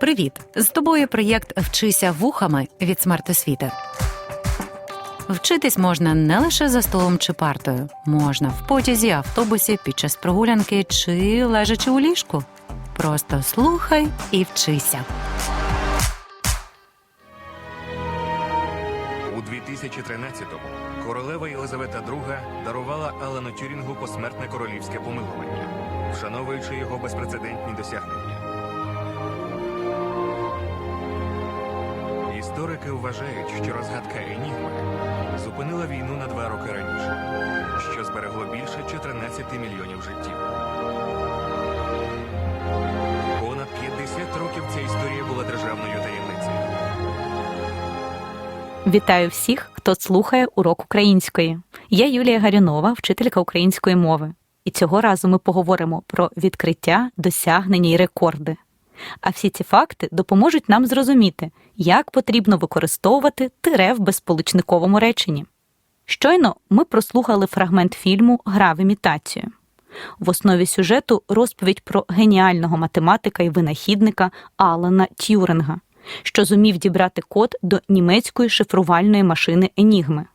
Привіт! З тобою проєкт Вчися вухами від смертосвіти. Вчитись можна не лише за столом чи партою, можна в потязі, автобусі, під час прогулянки чи лежачи у ліжку. Просто слухай і вчися. У 2013-му королева Єлизавета II дарувала Алану Тюрінгу посмертне королівське помилування, вшановуючи його безпрецедентні досягнення. Історики вважають, що розгадка Енігми зупинила війну на два роки раніше, що зберегло більше 14 мільйонів життів. Понад 50 років ця історія була державною таємницею. Вітаю всіх, хто слухає урок української. Я Юлія Гарюнова, вчителька української мови. І цього разу ми поговоримо про відкриття, досягнення і рекорди. А всі ці факти допоможуть нам зрозуміти, як потрібно використовувати тире в безполучниковому реченні. Щойно ми прослухали фрагмент фільму Гра в імітацію. В основі сюжету розповідь про геніального математика і винахідника Алана Тюринга, що зумів дібрати код до німецької шифрувальної машини Енігми.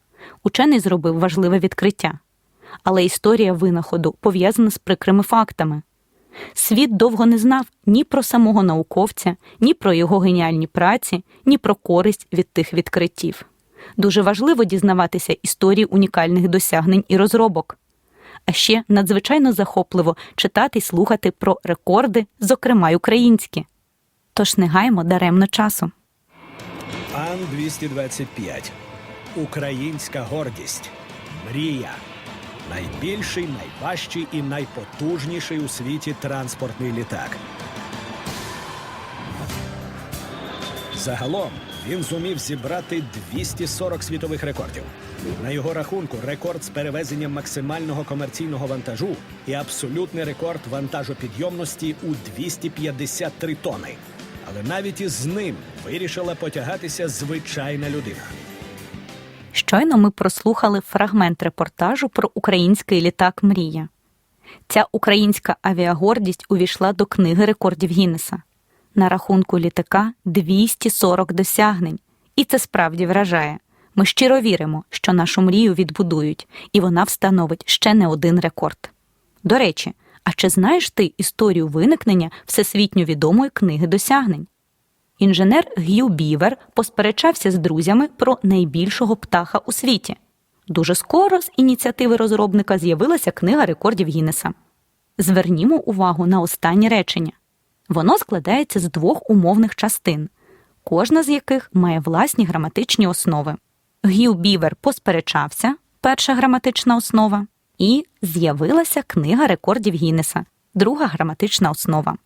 Учений зробив важливе відкриття. Але історія винаходу пов'язана з прикрими фактами. Світ довго не знав ні про самого науковця, ні про його геніальні праці, ні про користь від тих відкриттів. Дуже важливо дізнаватися історії унікальних досягнень і розробок. А ще надзвичайно захопливо читати й слухати про рекорди, зокрема й українські. Тож не гаймо даремно часу. Ан-225. Українська гордість. Мрія. Найбільший, найважчий і найпотужніший у світі транспортний літак. Загалом він зумів зібрати 240 світових рекордів. На його рахунку рекорд з перевезенням максимального комерційного вантажу і абсолютний рекорд вантажопідйомності у 253 тони. Але навіть із ним вирішила потягатися звичайна людина. Щойно ми прослухали фрагмент репортажу про український літак Мрія. Ця українська авіагордість увійшла до книги рекордів Гіннеса. На рахунку літака 240 досягнень. І це справді вражає. Ми щиро віримо, що нашу мрію відбудують, і вона встановить ще не один рекорд. До речі, а чи знаєш ти історію виникнення всесвітньо відомої книги досягнень? Інженер Г'ю Бівер посперечався з друзями про найбільшого птаха у світі. Дуже скоро з ініціативи розробника з'явилася книга рекордів Гіннеса. Звернімо увагу на останнє речення. Воно складається з двох умовних частин, кожна з яких має власні граматичні основи. Г'ю Бівер посперечався, перша граматична основа, і з'явилася книга рекордів Гіннеса, друга граматична основа.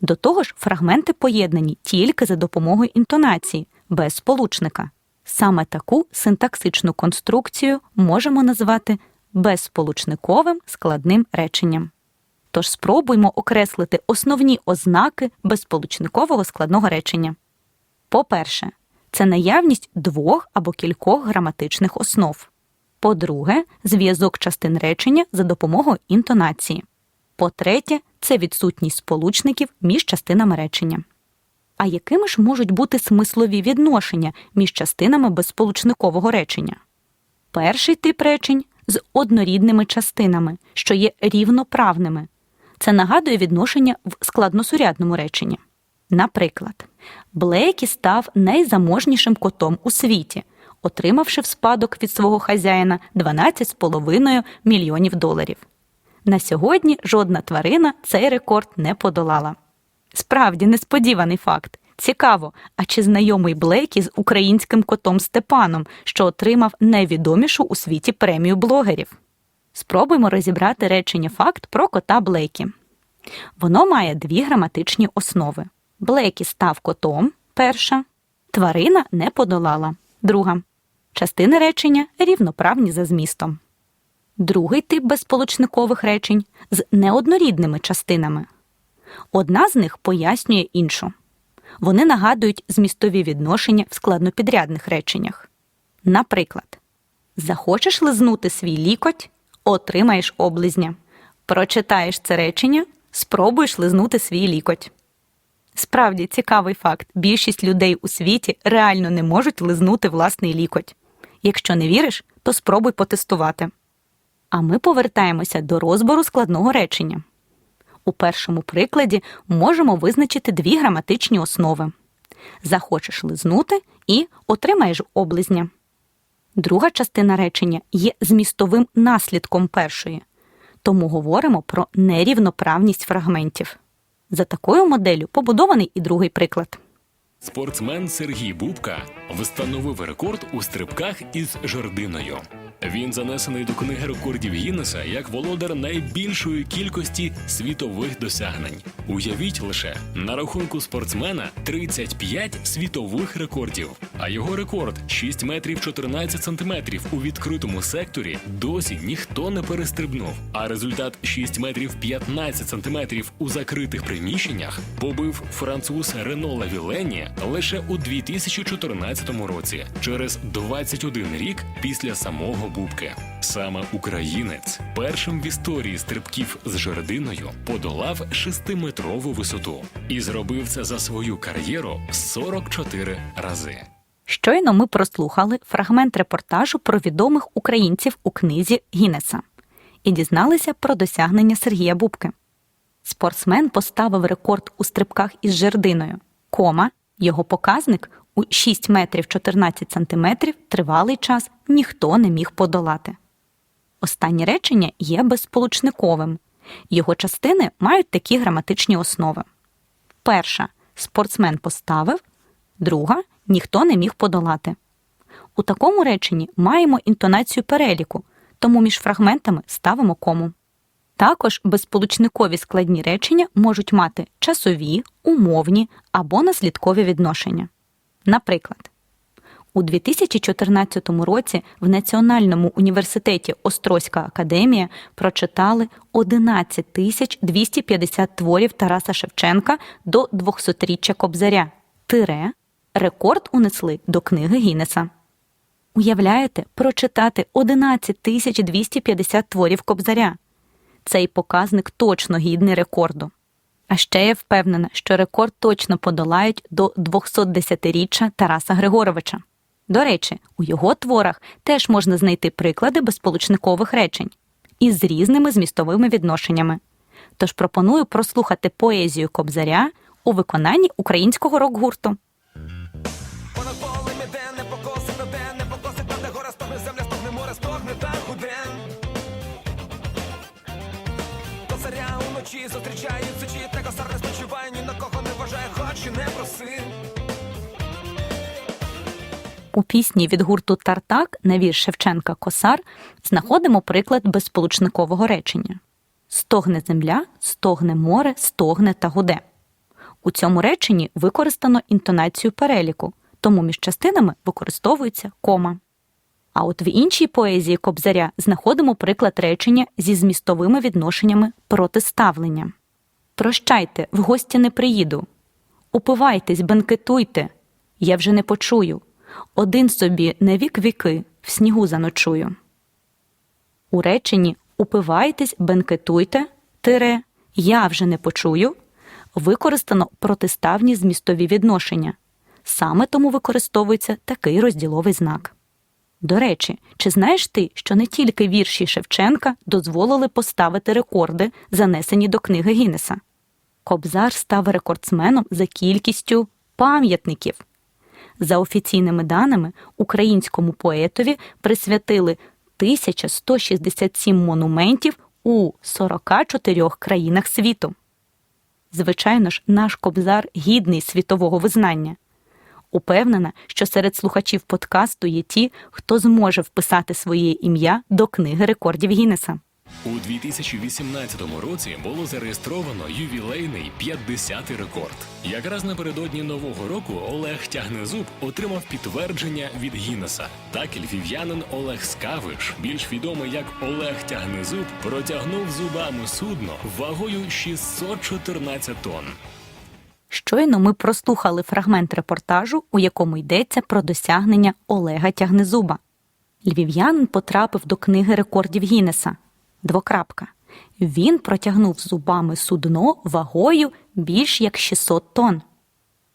До того ж, фрагменти поєднані тільки за допомогою інтонації, без сполучника. Саме таку синтаксичну конструкцію можемо назвати безсполучниковим складним реченням. Тож спробуймо окреслити основні ознаки безсполучникового складного речення. По-перше, це наявність двох або кількох граматичних основ. По-друге, зв'язок частин речення за допомогою інтонації. По-третє, це відсутність сполучників між частинами речення. А якими ж можуть бути смислові відношення між частинами безсполучникового речення? Перший тип речень з однорідними частинами, що є рівноправними. Це нагадує відношення в складносурядному реченні. Наприклад, Блейкі став найзаможнішим котом у світі, отримавши в спадок від свого хазяїна 12,5 мільйонів доларів. На сьогодні жодна тварина цей рекорд не подолала. Справді несподіваний факт. Цікаво, а чи знайомий Блейкі з українським котом Степаном, що отримав найвідомішу у світі премію блогерів? Спробуємо розібрати речення факт про кота Блейкі. Воно має дві граматичні основи. Блейкі став котом перша, тварина не подолала друга. Частини речення рівноправні за змістом. Другий тип безсполучникових речень з неоднорідними частинами. Одна з них пояснює іншу. Вони нагадують змістові відношення в складнопідрядних реченнях. Наприклад, захочеш лизнути свій лікоть, отримаєш облизня. Прочитаєш це речення, спробуєш лизнути свій лікоть. Справді цікавий факт: більшість людей у світі реально не можуть лизнути власний лікоть. Якщо не віриш, то спробуй потестувати. А ми повертаємося до розбору складного речення. У першому прикладі можемо визначити дві граматичні основи: захочеш лизнути і отримаєш облизня. Друга частина речення є змістовим наслідком першої, тому говоримо про нерівноправність фрагментів. За такою моделлю побудований і другий приклад. Спортсмен Сергій Бубка встановив рекорд у стрибках із жердиною. Він занесений до книги рекордів Гіннеса як володар найбільшої кількості світових досягнень. Уявіть лише на рахунку спортсмена 35 світових рекордів, а його рекорд 6 метрів 14 сантиметрів у відкритому секторі досі ніхто не перестрибнув. А результат 6 метрів 15 сантиметрів у закритих приміщеннях побив француз Рено Лавілені лише у 2014 році, через 21 рік після самого Бубки. Саме українець першим в історії стрибків з жердиною подолав 6-метрову висоту і зробив це за свою кар'єру 44 рази. Щойно ми прослухали фрагмент репортажу про відомих українців у книзі Гіннеса і дізналися про досягнення Сергія Бубки. Спортсмен поставив рекорд у стрибках із жердиною. Кома, його показник у 6 метрів 14 сантиметрів тривалий час ніхто не міг подолати. Останнє речення є безсполучниковим. Його частини мають такі граматичні основи. Перша спортсмен поставив, друга ніхто не міг подолати. У такому реченні маємо інтонацію переліку, тому між фрагментами ставимо кому. Також безсполучникові складні речення можуть мати часові, умовні або наслідкові відношення. Наприклад, у 2014 році в Національному університеті Острозька академія прочитали 11 тисяч 250 творів Тараса Шевченка до 200-річчя Кобзаря. Тире рекорд унесли до книги Гіннеса. Уявляєте, прочитати 11 тисяч 250 творів Кобзаря. Цей показник точно гідний рекорду. А ще я впевнена, що рекорд точно подолають до 210-річчя Тараса Григоровича. До речі, у його творах теж можна знайти приклади безсполучникових речень із різними змістовими відношеннями. Тож пропоную прослухати поезію Кобзаря у виконанні українського рок-гурту. Понад не ні на кого не вважає, хоч і не проси. У пісні від гурту Тартак на вірш Шевченка Косар знаходимо приклад безсполучникового речення: стогне земля, стогне море, стогне та гуде. У цьому реченні використано інтонацію переліку, тому між частинами використовується кома. А от в іншій поезії Кобзаря знаходимо приклад речення зі змістовими відношеннями протиставлення. Прощайте, в гості не приїду. Упивайтесь, бенкетуйте, я вже не почую. Один собі на вік віки в снігу заночую. У реченні Упивайтесь, бенкетуйте, тире, я вже не почую використано протиставні змістові відношення. Саме тому використовується такий розділовий знак. До речі, чи знаєш ти, що не тільки вірші Шевченка дозволили поставити рекорди, занесені до книги Гіннеса? Кобзар став рекордсменом за кількістю пам'ятників. За офіційними даними, українському поетові присвятили 1167 монументів у 44 країнах світу. Звичайно ж, наш кобзар гідний світового визнання. Упевнена, що серед слухачів подкасту є ті, хто зможе вписати своє ім'я до книги рекордів Гіннеса. У 2018 році було зареєстровано ювілейний 50-й рекорд. Якраз напередодні нового року Олег Тягнезуб отримав підтвердження від Гіннеса. Так і львів'янин Олег Скавиш, більш відомий як Олег Тягнезуб, протягнув зубами судно вагою 614 тонн. Щойно ми прослухали фрагмент репортажу, у якому йдеться про досягнення Олега Тягнезуба. Львів'янин потрапив до книги рекордів Гіннеса. Двокрапка. Він протягнув зубами судно вагою більш як 600 тонн.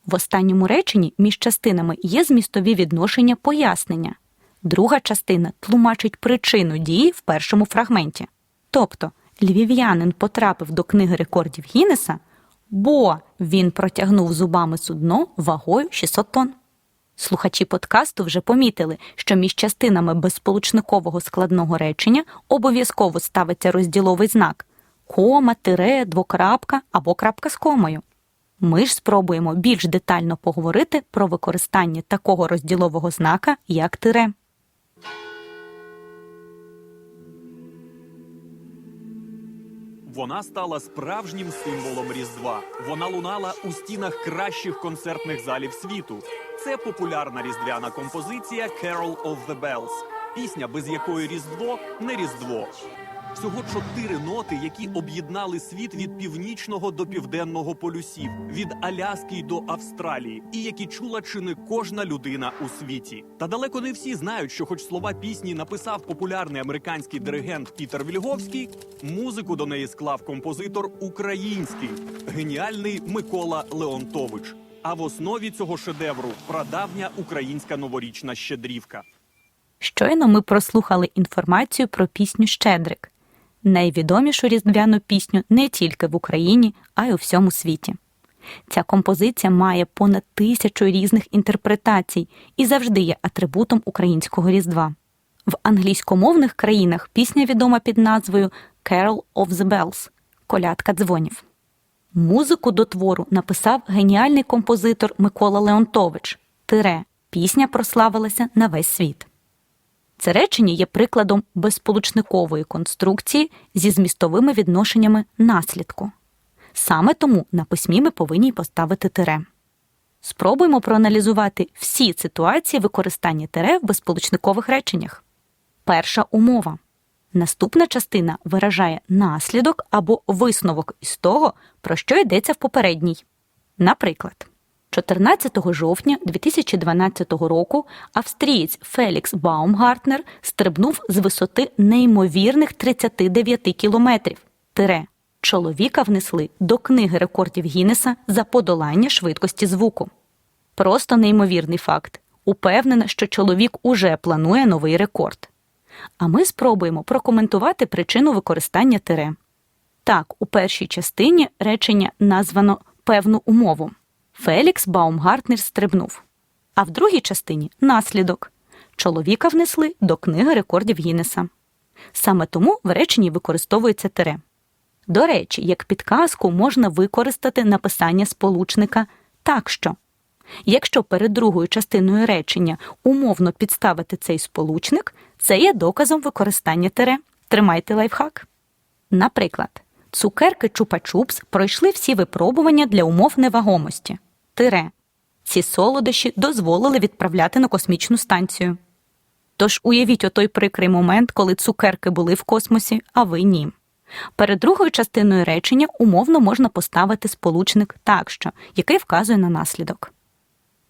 В останньому реченні між частинами є змістові відношення пояснення. Друга частина тлумачить причину дії в першому фрагменті. Тобто львів'янин потрапив до книги рекордів Гіннеса, бо він протягнув зубами судно вагою 600 тонн. Слухачі подкасту вже помітили, що між частинами безсполучникового складного речення обов'язково ставиться розділовий знак кома, тире, двокрапка або крапка з комою. Ми ж спробуємо більш детально поговорити про використання такого розділового знака, як тире. Вона стала справжнім символом Різдва. Вона лунала у стінах кращих концертних залів світу. Це популярна різдвяна композиція Carol of the Bells, пісня, без якої Різдво не Різдво. Всього чотири ноти, які об'єднали світ від північного до південного полюсів, від Аляски до Австралії, і які чула чи не кожна людина у світі. Та далеко не всі знають, що, хоч слова пісні написав популярний американський диригент Пітер Вільговський, музику до неї склав композитор український, геніальний Микола Леонтович. А в основі цього шедевру прадавня українська новорічна щедрівка. Щойно ми прослухали інформацію про пісню Щедрик, найвідомішу різдвяну пісню не тільки в Україні, а й у всьому світі. Ця композиція має понад тисячу різних інтерпретацій і завжди є атрибутом українського різдва. В англійськомовних країнах пісня відома під назвою Carol of the Bells колядка дзвонів. Музику до твору написав геніальний композитор Микола Леонтович. Тире пісня прославилася на весь світ. Це речення є прикладом безсполучникової конструкції зі змістовими відношеннями наслідку. Саме тому на письмі ми повинні поставити тире. Спробуємо проаналізувати всі ситуації використання тире в безсполучникових реченнях. Перша умова. Наступна частина виражає наслідок або висновок із того, про що йдеться в попередній. Наприклад, 14 жовтня 2012 року австрієць Фелікс Баумгартнер стрибнув з висоти неймовірних 39 кілометрів. Тире. Чоловіка внесли до книги рекордів Гіннеса за подолання швидкості звуку. Просто неймовірний факт. Упевнена, що чоловік уже планує новий рекорд. А ми спробуємо прокоментувати причину використання тире. Так, у першій частині речення названо певну умову. Фелікс Баумгартнер стрибнув. А в другій частині наслідок. Чоловіка внесли до книги рекордів Гіннеса. Саме тому в реченні використовується тире. До речі, як підказку можна використати написання сполучника так що. Якщо перед другою частиною речення умовно підставити цей сполучник, це є доказом використання тире. Тримайте лайфхак. Наприклад, цукерки Чупа-Чупс пройшли всі випробування для умов невагомості. Тире. Ці солодощі дозволили відправляти на космічну станцію. Тож уявіть отой прикрий момент, коли цукерки були в космосі, а ви ні. Перед другою частиною речення умовно можна поставити сполучник так що, який вказує на наслідок.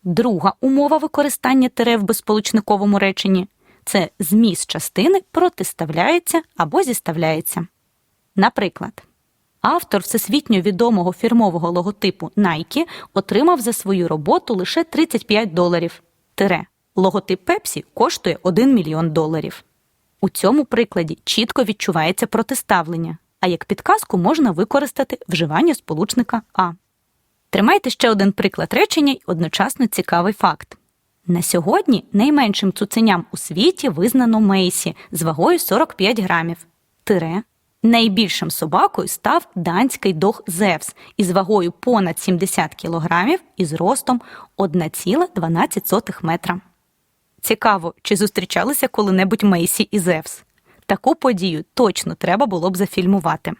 Друга умова використання тире в безсполучниковому реченні це зміст частини протиставляється або зіставляється. Наприклад, автор всесвітньо відомого фірмового логотипу Nike отримав за свою роботу лише 35 доларів. Тире. Логотип Пепсі коштує 1 мільйон доларів. У цьому прикладі чітко відчувається протиставлення, а як підказку можна використати вживання сполучника А. Тримайте ще один приклад речення й одночасно цікавий факт. На сьогодні найменшим цуценям у світі визнано Мейсі з вагою 45 грамів. Тире. Найбільшим собакою став данський дог Зевс із вагою понад 70 кілограмів і зростом 1,12 метра. Цікаво, чи зустрічалися коли-небудь Мейсі і Зевс. Таку подію точно треба було б зафільмувати.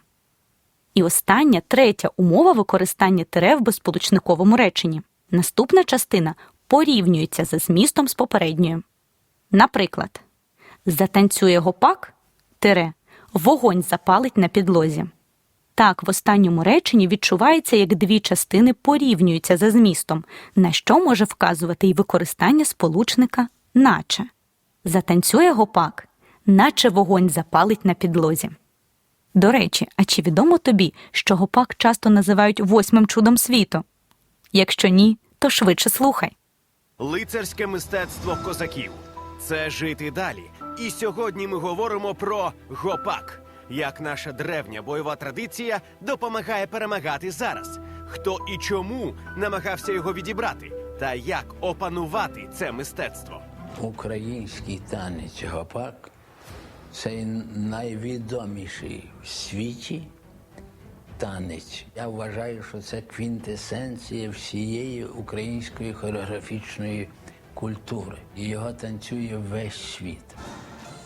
І остання, третя умова використання тире в безсполучниковому реченні. Наступна частина порівнюється за змістом з попередньою. Наприклад, затанцює гопак тире, вогонь запалить на підлозі. Так, в останньому реченні відчувається, як дві частини порівнюються за змістом, на що може вказувати і використання сполучника наче. Затанцює гопак, наче вогонь запалить на підлозі. До речі, а чи відомо тобі, що гопак часто називають восьмим чудом світу? Якщо ні, то швидше слухай. Лицарське мистецтво козаків це жити далі. І сьогодні ми говоримо про гопак. Як наша древня бойова традиція допомагає перемагати зараз. Хто і чому намагався його відібрати, та як опанувати це мистецтво. Український танець гопак це найвідоміший в світі танець. Я вважаю, що це квінтесенція всієї української хореографічної культури. І його танцює весь світ.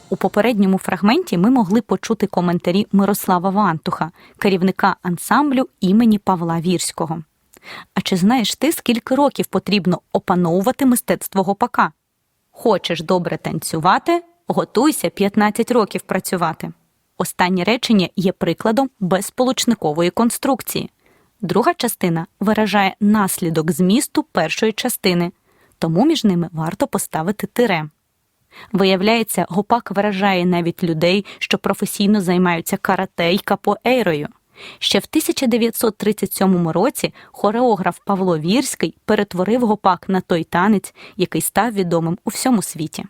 У попередньому фрагменті ми могли почути коментарі Мирослава Вантуха, керівника ансамблю імені Павла Вірського. А чи знаєш ти, скільки років потрібно опановувати мистецтво гопака? Хочеш добре танцювати? Готуйся 15 років працювати. Останнє речення є прикладом безсполучникової конструкції. Друга частина виражає наслідок змісту першої частини, тому між ними варто поставити тире. Виявляється, гопак виражає навіть людей, що професійно займаються карате й капоейрою. Ще в 1937 році хореограф Павло Вірський перетворив гопак на той танець, який став відомим у всьому світі.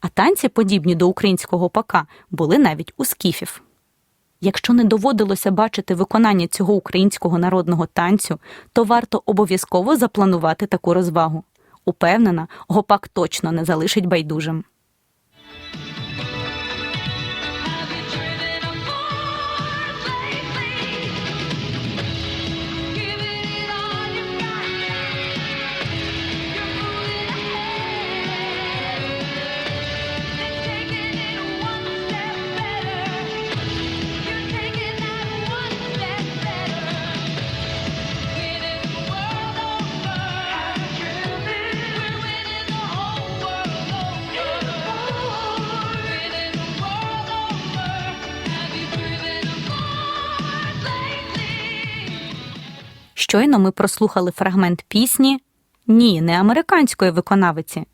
А танці, подібні до українського гопака, були навіть у скіфів. Якщо не доводилося бачити виконання цього українського народного танцю, то варто обов'язково запланувати таку розвагу. Упевнена, гопак точно не залишить байдужим. Щойно ми прослухали фрагмент пісні Ні, не американської виконавиці.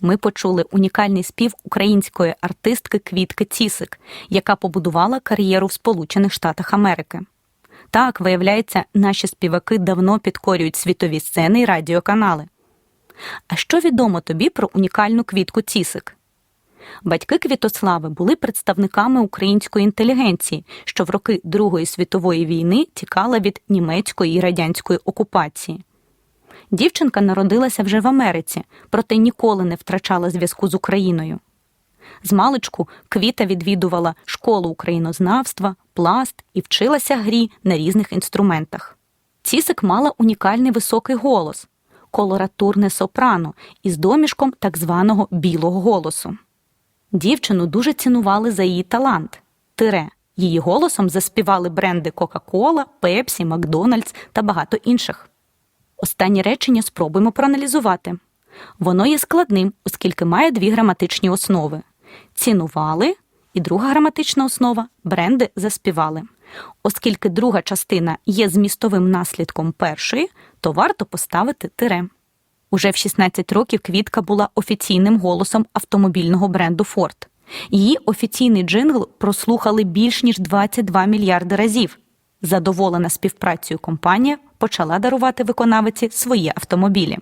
Ми почули унікальний спів української артистки Квітки Цісик, яка побудувала кар'єру в Сполучених Штатах Америки. Так, виявляється, наші співаки давно підкорюють світові сцени і радіоканали. А що відомо тобі про унікальну квітку Цісик? Батьки Квітослави були представниками української інтелігенції, що в роки Другої світової війни тікала від німецької і радянської окупації. Дівчинка народилася вже в Америці, проте ніколи не втрачала зв'язку з Україною. З маличку Квіта відвідувала школу українознавства, пласт і вчилася грі на різних інструментах. Цісик мала унікальний високий голос колоратурне сопрано із домішком так званого білого голосу. Дівчину дуже цінували за її талант. Тире. Її голосом заспівали бренди Кока-Кола, Пепсі, Макдональдс та багато інших. Останнє речення спробуємо проаналізувати. Воно є складним, оскільки має дві граматичні основи: цінували, і друга граматична основа бренди заспівали. Оскільки друга частина є змістовим наслідком першої, то варто поставити тире. Уже в 16 років Квітка була офіційним голосом автомобільного бренду Ford. Її офіційний джингл прослухали більш ніж 22 мільярди разів. Задоволена співпрацею компанія почала дарувати виконавиці свої автомобілі.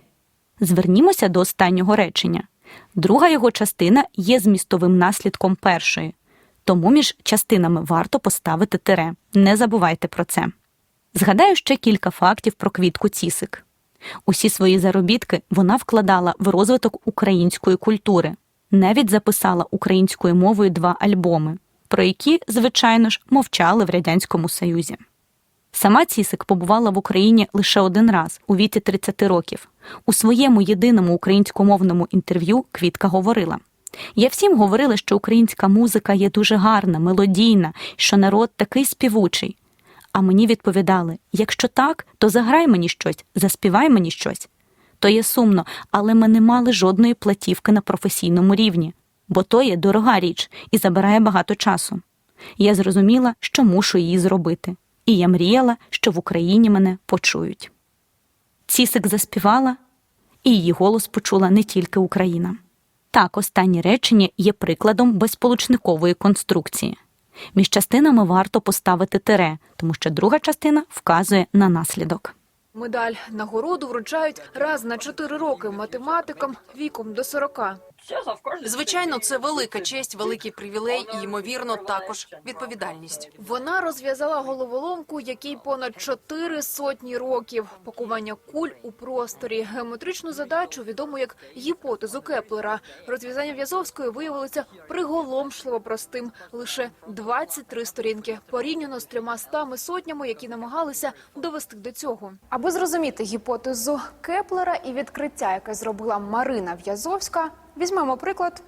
Звернімося до останнього речення. Друга його частина є змістовим наслідком першої, тому між частинами варто поставити тире. Не забувайте про це. Згадаю ще кілька фактів про квітку Цісик. Усі свої заробітки вона вкладала в розвиток української культури, навіть записала українською мовою два альбоми, про які, звичайно ж, мовчали в Радянському Союзі. Сама Цісик побувала в Україні лише один раз у віці 30 років. У своєму єдиному українськомовному інтерв'ю Квітка говорила: Я всім говорила, що українська музика є дуже гарна, мелодійна, що народ такий співучий. А мені відповідали: якщо так, то заграй мені щось, заспівай мені щось. То є сумно, але ми не мали жодної платівки на професійному рівні, бо то є дорога річ і забирає багато часу. Я зрозуміла, що мушу її зробити, і я мріяла, що в Україні мене почують. Цісик заспівала, і її голос почула не тільки Україна. Так, останнє речення є прикладом безполучникової конструкції. Між частинами варто поставити тире, тому що друга частина вказує на наслідок. Медаль нагороду вручають раз на чотири роки математикам віком до 40. Звичайно, це велика честь, великий привілей і, ймовірно, також відповідальність. Вона розв'язала головоломку, якій понад чотири сотні років. Пакування куль у просторі. Геометричну задачу відому як гіпотезу Кеплера. Розв'язання В'язовської виявилося приголомшливо простим. Лише 23 сторінки порівняно з трьома стами сотнями, які намагалися довести до цього. Аби зрозуміти гіпотезу Кеплера і відкриття, яке зробила Марина В'язовська, візьмемо приклад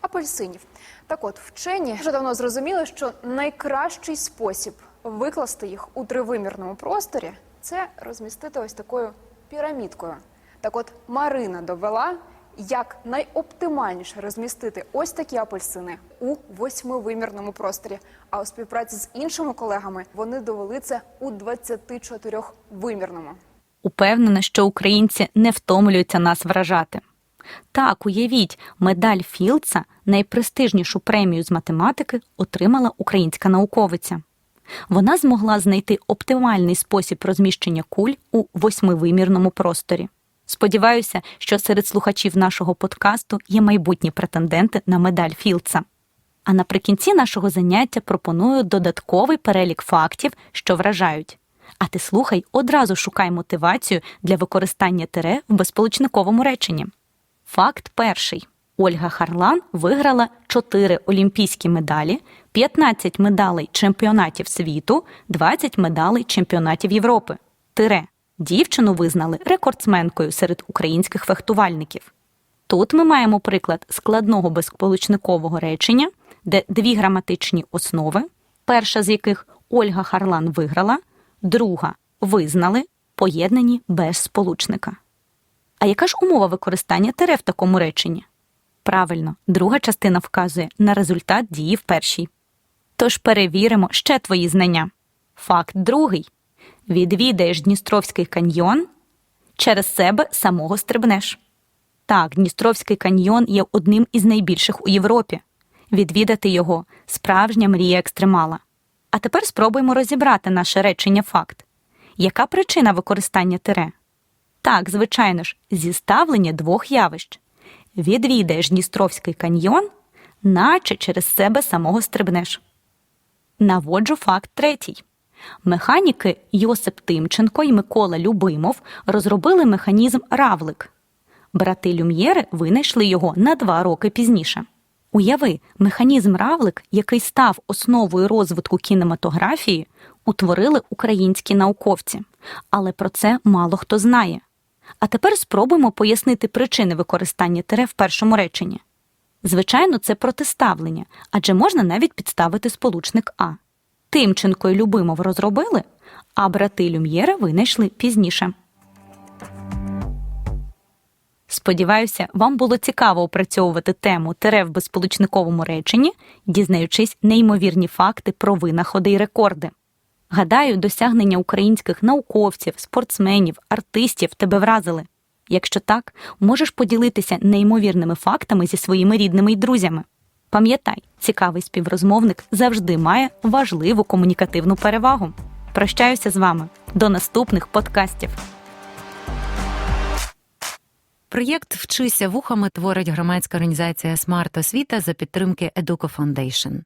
апельсинів. Так от, вчені вже давно зрозуміли, що найкращий спосіб викласти їх у тривимірному просторі це розмістити ось такою пірамідкою. Так от Марина довела, як найоптимальніше розмістити ось такі апельсини у восьмивимірному просторі. А у співпраці з іншими колегами вони довели це у 24-вимірному. Упевнена, що українці не втомлюються нас вражати. Так, уявіть, медаль Філдса, найпрестижнішу премію з математики, отримала українська науковиця. Вона змогла знайти оптимальний спосіб розміщення куль у восьмивимірному просторі. Сподіваюся, що серед слухачів нашого подкасту є майбутні претенденти на медаль Філдса. А наприкінці нашого заняття пропоную додатковий перелік фактів, що вражають. А ти слухай, одразу шукай мотивацію для використання тире в безполучниковому реченні. Факт перший. Ольга Харлан виграла 4 олімпійські медалі, 15 медалей чемпіонатів світу, 20 медалей чемпіонатів Європи. Тире. Дівчину визнали рекордсменкою серед українських фехтувальників. Тут ми маємо приклад складного безполучникового речення, де дві граматичні основи, перша з яких Ольга Харлан виграла, друга визнали, поєднані без сполучника. А яка ж умова використання тире в такому реченні? Правильно, друга частина вказує на результат дії в першій. Тож перевіримо ще твої знання. Факт другий: відвідаєш Дністровський каньйон, через себе самого стрибнеш. Так, Дністровський каньйон є одним із найбільших у Європі. Відвідати його справжня мрія екстремала. А тепер спробуємо розібрати наше речення факт. Яка причина використання тире? Так, звичайно ж, зіставлення двох явищ. Відвідаєш Дністровський каньйон, наче через себе самого стрибнеш. Наводжу факт третій. Механіки Йосип Тимченко і Микола Любимов розробили механізм равлик. Брати Люм'єри винайшли його на два роки пізніше. Уяви, механізм равлик, який став основою розвитку кінематографії, утворили українські науковці, але про це мало хто знає. А тепер спробуємо пояснити причини використання тире в першому реченні. Звичайно, це протиставлення, адже можна навіть підставити сполучник А. Тимченко і Любимов розробили, а брати Люм'єра винайшли пізніше. Сподіваюся, вам було цікаво опрацьовувати тему тире в безполучниковому реченні, дізнаючись неймовірні факти про винаходи й рекорди. Гадаю, досягнення українських науковців, спортсменів, артистів тебе вразили. Якщо так, можеш поділитися неймовірними фактами зі своїми рідними й друзями. Пам'ятай, цікавий співрозмовник завжди має важливу комунікативну перевагу. Прощаюся з вами до наступних подкастів. Проєкт Вчися вухами творить громадська організація Смарт Освіта за підтримки Educo Foundation.